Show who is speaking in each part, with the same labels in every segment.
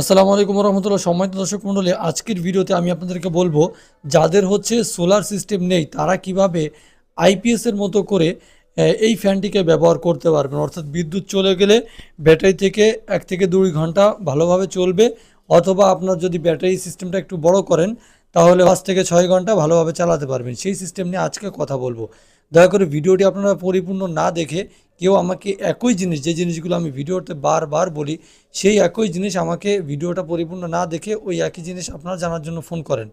Speaker 1: আসসালামু আলাইকুম রহমতুল্লাহ সম্মানিত দর্শক মণ্ডলী, আজকের ভিডিওতে আমি আপনাদেরকে বলব, যাদের হচ্ছে সোলার সিস্টেম নেই, তারা কীভাবে আইপিএসের মতো করে এই ফ্যানটিকে ব্যবহার করতে পারবেন। অর্থাৎ বিদ্যুৎ চলে গেলে ব্যাটারি থেকে এক থেকে দুই ঘণ্টা ভালোভাবে চলবে, অথবা আপনার যদি ব্যাটারি সিস্টেমটা একটু বড় করেন তাহলে পাঁচ থেকে ছয় ঘণ্টা ভালোভাবে চালাতে পারবেন। সেই সিস্টেম নিয়ে আজকে কথা বলব। দয়া করে ভিডিওটি আপনারা পরিপূর্ণ না দেখে কেউ আমাকে একই জিনিস, যে জিনিসগুলো আমি ভিডিওতে বারবার বলি, সেই একই জিনিস আমাকে ভিডিওটা পরিপূর্ণ না দেখে ওই একই জিনিস আপনারা জানার জন্য ফোন করেন।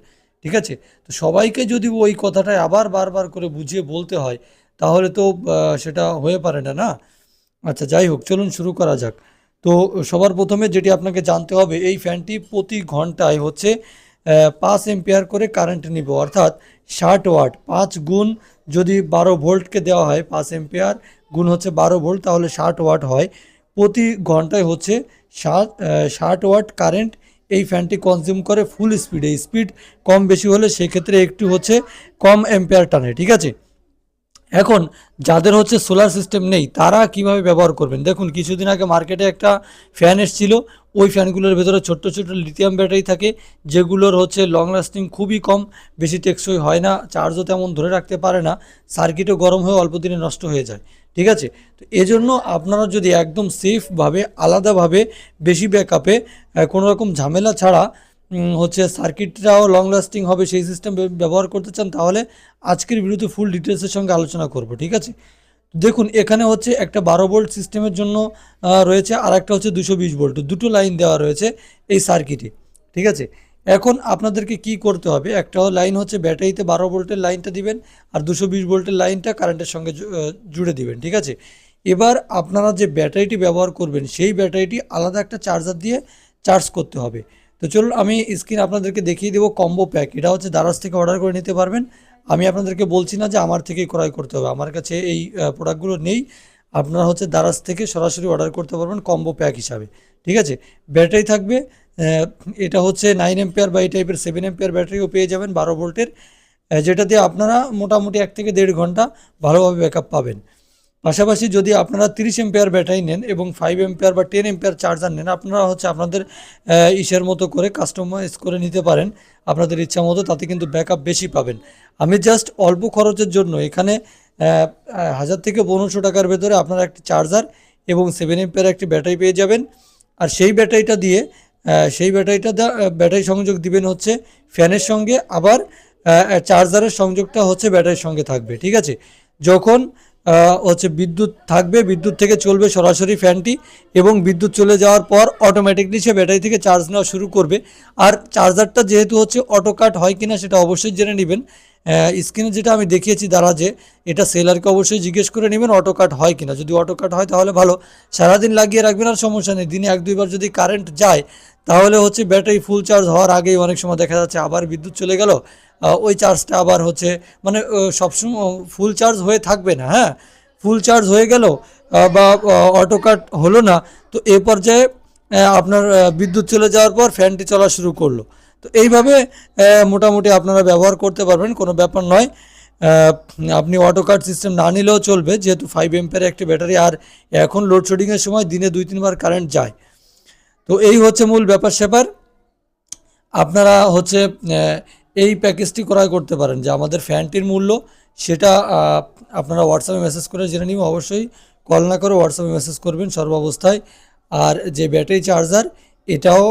Speaker 1: ঠিক আছে? তো সবাইকে যদি ওই কথাটাই আবার বারবার করে বুঝিয়ে বলতে হয়, তাহলে তো সেটা হয়ে পারে না না? আচ্ছা যাই হোক, চলুন শুরু করা যাক। তো সবার প্রথমে যেটি আপনাকে জানতে হবে, এই ফ্যানটি প্রতি ঘন্টায় হচ্ছে পাঁচ এম্পিয়ার করে কারেন্ট নিব। অর্থাৎ ষাট ওয়াট, পাঁচ গুণ যদি বারো ভোল্টকে দেওয়া হয়, পাঁচ এম্পিয়ার, গুণ হচ্ছে বারো ভোল্ট, তাহলে ষাট ওয়াট হয়। প্রতি ঘন্টায় হচ্ছে ষাট ষাট ওয়াট কারেন্ট এই ফ্যানটি কনজিউম করে ফুল স্পিডে স্পিড কম বেশি হলে সেক্ষেত্রে একটু হচ্ছে কম এম্পিয়ার টানে, ঠিক আছে? এখন যাদের হচ্ছে সোলার সিস্টেম নেই, তারা কীভাবে ব্যবহার করবেন? দেখুন, কিছুদিন আগে মার্কেটে একটা ফ্যান এসেছিল, ওই ফ্যানগুলোর ভেতরে ছোট্ট ছোট্ট লিথিয়াম ব্যাটারি থাকে, যেগুলোর হচ্ছে লং লাস্টিং খুবই কম, বেশি টেকসই হয় না চার্জও তেমন ধরে রাখতে পারে না সার্কিটও গরম হয়ে অল্প দিনে নষ্ট হয়ে যায়, ঠিক আছে? তো এজন্য আপনারা যদি একদম সেফভাবে আলাদাভাবে বেশি ব্যাকআপে কোনো রকম ঝামেলা ছাড়া হচ্ছে সার্কিটটাও লং লাস্টিং হবে, সেই সিস্টেম ব্যবহার করতে চান, তাহলে আজকের ভিডিওতে ফুল ডিটেলসের সঙ্গে আলোচনা করব, ঠিক আছে? দেখুন, এখানে হচ্ছে একটা বারো ভোল্ট সিস্টেমের জন্য রয়েছে আর একটা হচ্ছে দুশো বিশ ভোল্ট দুটো লাইন দেওয়া রয়েছে এই সার্কিটে ঠিক আছে? এখন আপনাদেরকে কি করতে হবে, একটা লাইন হচ্ছে ব্যাটারিতে বারো ভোল্টের লাইনটা দিবেন, আর দুশো বিশ ভোল্টের লাইনটা কারেন্টের সঙ্গে জুড়ে দিবেন, ঠিক আছে? এবার আপনারা যে ব্যাটারিটি ব্যবহার করবেন, সেই ব্যাটারিটি আলাদা একটা চার্জার দিয়ে চার্জ করতে হবে। তো চলুন আমি স্ক্রিন আপনাদেরকে দেখিয়ে দেবো কম্বো প্যাক এটা হচ্ছে দারাজ থেকে অর্ডার করে নিতে পারবেন। আমি আপনাদেরকে বলছি না যে আমার থেকেই ক্রয় করতে হবে। আমার কাছে এই প্রোডাক্টগুলো নেই। আপনারা হচ্ছে দারাজ থেকে সরাসরি অর্ডার করতে পারবেন কম্বো প্যাক হিসাবে। ঠিক আছে? ব্যাটারি থাকবে এটা হচ্ছে নাইন এম্পিয়ার বা এই টাইপের সেভেন এম্পিয়ার ব্যাটারিও পেয়ে যাবেন, বারো ভোল্টের যেটা দিয়ে আপনারা মোটামুটি এক থেকে দেড় ঘণ্টা ভালোভাবে ব্যাকআপ পাবেন। পাশাপাশি যদি আপনারা তিরিশ এম্পিয়ার ব্যাটারি নেন এবং ফাইভ এম্পিয়ার বা টেন এম্পিয়ার চার্জার নেন, আপনারা হচ্ছে আপনাদের ইসের মতো করে কাস্টমাইজ করে নিতে পারেন। আপনাদের ইচ্ছা মতো তাতে কিন্তু ব্যাকআপ বেশি পাবেন। আমি জাস্ট অল্প খরচের জন্য এখানে হাজার থেকে পনেরোশো টাকার ভেতরে আপনারা একটি চার্জার এবং সেভেন এম্পিয়ার একটি ব্যাটারি পেয়ে যাবেন। আর সেই ব্যাটারিটা দিয়ে সেই ব্যাটারিটা ব্যাটারি সংযোগ দিবেন হচ্ছে ফ্যানের সঙ্গে, আবার চার্জারের সংযোগটা হচ্ছে ব্যাটারির সঙ্গে থাকবে, ঠিক আছে? যখন হচ্ছে বিদ্যুৎ থাকবে, বিদ্যুৎ থেকে চলবে সরাসরি ফ্যানটি এবং বিদ্যুৎ চলে যাওয়ার পর অটোমেটিকলি সে ব্যাটারি থেকে চার্জ নেওয়া শুরু করবে। আর চার্জারটা যেহেতু হচ্ছে অটো কাট হয় কিনা সেটা অবশ্যই জেনে নেবেন। স্ক্রিনে যেটা আমি দেখিয়েছি দ্বারা যে এটা সেলারকে অবশ্যই জিজ্ঞেস করে নেবেন অটো কাট হয় কিনা। যদি অটো কাট হয় তাহলে ভালো। সারাদিন লাগিয়ে রাখবেন আর সমস্যা নেই। দিনে এক দুইবার যদি কারেন্ট যায় তাহলে হচ্ছে ব্যাটারি ফুল চার্জ হওয়ার আগেই অনেক সময় দেখা যাচ্ছে আবার বিদ্যুৎ চলে গেল ওই চার্জটা আবার হচ্ছে মানে সবসময় ফুল চার্জ হয়ে থাকবে না হ্যাঁ? ফুল চার্জ হয়ে গেল বা অটো কাট হলো না, তো এ পর্যায়ে আপনার বিদ্যুৎ চলে যাওয়ার পর ফ্যানটি চলা শুরু করল। তো এইভাবে মোটামুটি আপনারা ব্যবহার করতে পারবেন, কোনো ব্যাপার নয়। আপনি অটো কাট সিস্টেম না নিলেও চলবে, যেহেতু ফাইভ এম্পের একটি ব্যাটারি, আর এখন লোডশেডিংয়ের সময় দিনে দুই তিনবার কারেন্ট যায়। তো এই হচ্ছে মূল ব্যাপার স্যাপার। আপনারা হচ্ছে এই প্যাকেজটি ক্রয় করতে পারেন, যে আমাদের ফ্যানটির মূল্য, সেটা আপনারা হোয়াটসঅ্যাপে মেসেজ করে জেনে নিব অবশ্যই কল না করে হোয়াটসঅ্যাপে মেসেজ করবেন সর্বাবস্থায়। আর যে ব্যাটারি চার্জার এটাও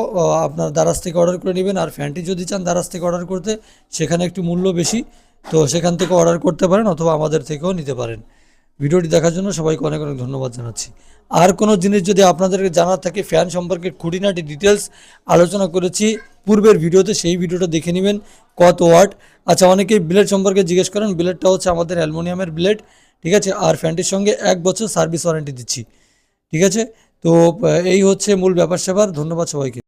Speaker 1: আপনার দারাজ থেকে অর্ডার করে নেবেন, আর ফ্যানটি যদি চান দারাজ থেকে অর্ডার করতে, সেখানে একটু মূল্য বেশি, তো সেখান থেকে অর্ডার করতে পারেন, অথবা আমাদের থেকেও নিতে পারেন। ভিডিওটি দেখার জন্য সবাইকে অনেক অনেক ধন্যবাদ জানাচ্ছি। আর কোনো জিনিস যদি আপনাদেরকে জানার থাকে ফ্যান সম্পর্কে খুঁটিনাটি ডিটেলস আলোচনা করেছি, পূর্বের ভিডিওতে সেই ভিডিওটা দেখে নেবেন, কত ওয়াট আচ্ছা অনেকেই ব্লেড সম্পর্কে জিজ্ঞেস করেন ব্লেডটা হচ্ছে আমাদের অ্যালুমিনিয়ামের ব্লেড ঠিক আছে? আর ফ্যানটির সঙ্গে এক বছর সার্ভিস ওয়ারেন্টি দিচ্ছি, ঠিক আছে? তো এই হচ্ছে মূল ব্যাপার স্যাপার ধন্যবাদ সবাইকে।